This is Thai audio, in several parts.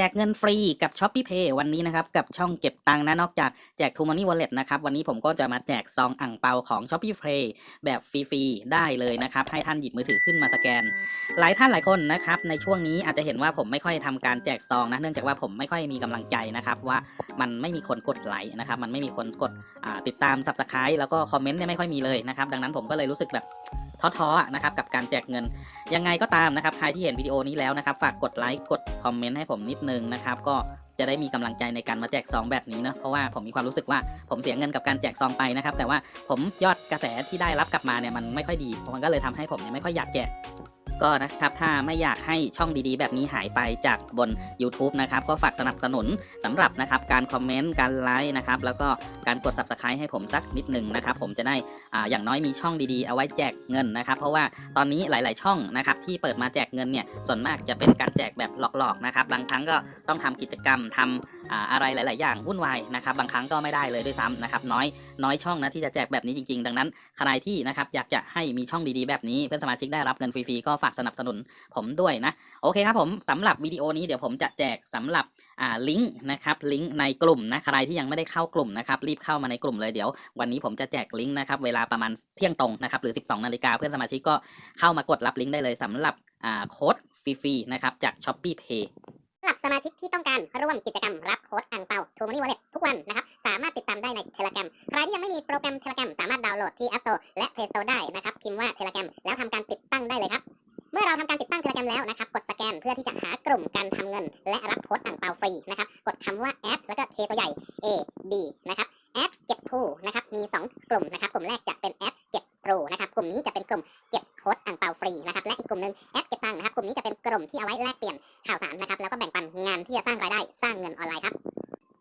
แจกเงินฟรีกับ s h o p e e Pay วันนี้นะครับ กับช่องเก็บตังค์นะ นอกจากแจก t ูมันนี่วอลเล็ตนะครับ วันนี้ผมก็จะมาแจกซองอ่างเปาของ s h o p e e Pay แบบฟรีๆ ได้เลยนะครับ ให้ท่านหยิบมือถือขึ้นมาสแกน หลายท่านหลายคนนะครับ ในช่วงนี้อาจจะเห็นว่าผมไม่ค่อยทำการแจกซองนะ เนื่องจากว่าผมไม่ค่อยมีกำลังใจนะครับ ว่ามันไม่มีคนกดไลค์นะครับมันไม่มีคนกดติดตาม subscribe แล้วก็คอมเมนต์เนี่ยไม่ค่อยมีเลยนะครับดังนั้นผมก็เลยรู้สึกแบบ ท้อๆอะนะครับกับการแจกเงิน ยังไงก็ตามนะครับใครที่เห็นวิดีโอนี้แล้วนะครับฝากกดไลค์กดคอมเมนต์ให้ผมนิดนึงนะครับก็จะได้มีกำลังใจในการมาแจกซองแบบนี้เนาะเพราะว่าผมมีความรู้สึกว่าผมเสียเงินกับการแจกซองไปนะครับแต่ว่าผมยอดกระแสที่ได้รับกลับมาเนี่ยมันไม่ค่อยดีมันก็เลยทำให้ผมเนี่ยไม่ค่อยอยากแจก ก็นะครับถ้าไม่อยากให้ช่องดีๆ แบบนี้หายไปจากบน YouTube นะครับก็ฝากสนับสนุนสำหรับนะครับการคอมเมนต์การไลค์นะครับแล้วก็การกด Subscribe ให้ผมสักนิดหนึ่งนะครับผมจะได้อ่าอย่างน้อยมีช่องดีๆ เอาไว้แจกเงินนะครับ เพราะว่าตอนนี้หลาย ๆ ช่องนะครับที่เปิดมาแจกเงินเนี่ยส่วนมากจะเป็นการแจกแบบหลอกๆนะครับบางครั้งก็ต้องทำกิจกรรมทำ อะไรหลาย ๆ อย่างวุ่นวายนะครับบางครั้งก็ไม่ได้เลยด้วยซ้ำนะครับน้อยน้อยช่องนะที่จะแจกแบบนี้จริง ๆ ดังนั้นใครที่นะครับอยากจะให้มีช่องดี ๆ แบบนี้เพื่อนสมาชิกได้รับเงินฟรี ๆ ก็ฝากสนับสนุนผมด้วยนะโอเคครับผมสำหรับวิดีโอนี้เดี๋ยวผมจะแจกสำหรับลิงก์นะครับลิงก์ในกลุ่มนะใครที่ยังไม่ได้เข้ากลุ่มนะครับรีบเข้ามาในกลุ่มเลยเดี๋ยววันนี้ผมจะแจกลิงก์นะครับเวลาประมาณเที่ยงตรงนะครับหรือ 12นาฬิกาเพื่อนสมาชิกก็เข้ามากดรับลิงก์ได้เลยสำหรับโค้ดฟรีๆนะครับจาก s h o p e e Pay สำหรับสมาชิกที่ต้องการร่วมกิจกรรมรับโค้ดอ่างเปา t ูมันนี่วอลเล็ตทุกวันนะครับ สามารถติดตามได้ใน Telegram ใครที่ยังไม่มีโปรแกรม Telegram สามารถดาวน์โหลดที่ App Store และ Play Store ได้นะครับ พิมพ์ว่า Telegram แล้วทำการติดตั้งได้เลยครับ เมื่อเราทำการติดตั้ง Telegram แล้วนะครับ กดสแกนเพื่อที่จะหากลุ่มการทำเงิน และรับโค้ดอ่างเปาฟรีนะครับ กดคำว่า add แล้วก็ K ตัวใหญ่ A B นะครับ add เก็บ Pro นะครับ มี 2 กลุ่มนะครับ กลุ่มแรกจะเป็น ตังนะครับกลุ่มนี้จะเป็นกลุ่มที่เอาไว้แลกเปลี่ยนข่าวสารนะครับแล้วก็แบ่งปันงานที่จะสร้างรายได้สร้างเงินออนไลน์ครับ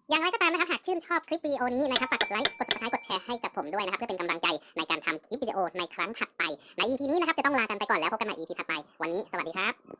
อย่างไรก็ตามนะครับหากชื่นชอบคลิปวิดีโอนี้นะครับฝากกดไลค์กด subscribe กดแชร์ให้กับผมด้วยนะครับเพื่อเป็นกำลังใจในการทำคลิปวิดีโอในครั้งถัดไปใน EP นี้นะครับจะต้องลากันไปก่อนแล้วพบกันใหม่ EP ถัดไปวันนี้สวัสดีครับ